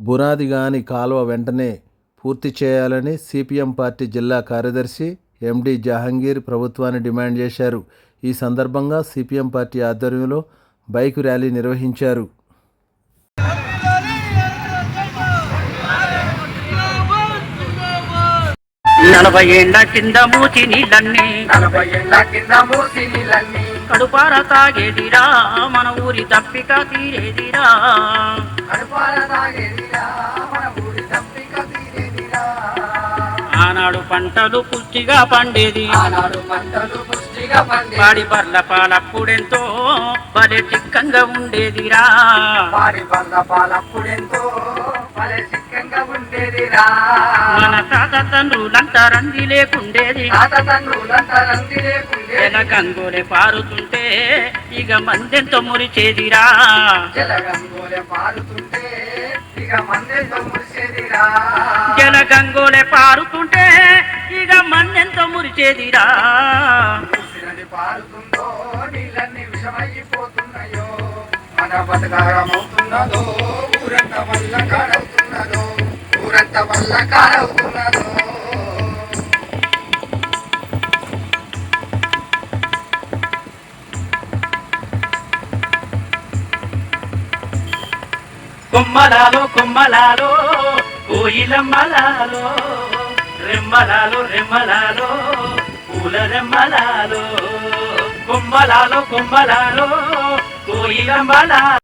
బునాదిగాని కాలువ వెంటనే పూర్తి చేయాలని సిపిఎం పార్టీ జిల్లా కార్యదర్శి ఎండి జహంగీర్ ప్రభుత్వాన్ని డిమాండ్ చేశారు. ఈ సందర్భంగా సిపిఎం పార్టీ ఆధ్వర్యంలో బైక్ ర్యాలీ నిర్వహించారు. నలభై ఏళ్ళ కింద మూచి నీళ్ళన్నీ. నలభై కింద మూసి నీళ్ళన్నీ. కడుపార తాగేదిరా మన ఊరి తప్పిక తీరేదిరా. ఆనాడు పంటలు పుష్టిగా పండేది. ఆనాడు పంటలు పుష్టిగా పాడి బర్ల పాలప్పుడెంతో భలే చిక్కంగా ఉండేదిరా. వాడి బంద పాలప్పుడెంతో భలే చిక్కంగా ఉండేదిరా. మన తాత తండ్రులంతా రంది లేకుండేది. తాత తండ్రులంతా రంది లేకుండే జలగంగోలే పారుతుంటే ఇక మందెంతో మురిచేదిరా. జలగంగోలే పారుతుంటే ఇక మందెంతో పారుతుంటే ఇక మూసినది పారుతుందో నీళ్ళన్నీ విషమైపోతున్నాయో మన బతకారమవుతున్నదో ఊరంత వల్ల ఊరంత వల్ల కొమ్మలాలో కొమ్మలాలో కోయిలమ్మలాలో. రెమ్మలాలో రెమ్మలాలో పూల రెమ్మలాలు కుమ్మలాలు కుమ్మలాలు కోయిలమ్మలాలో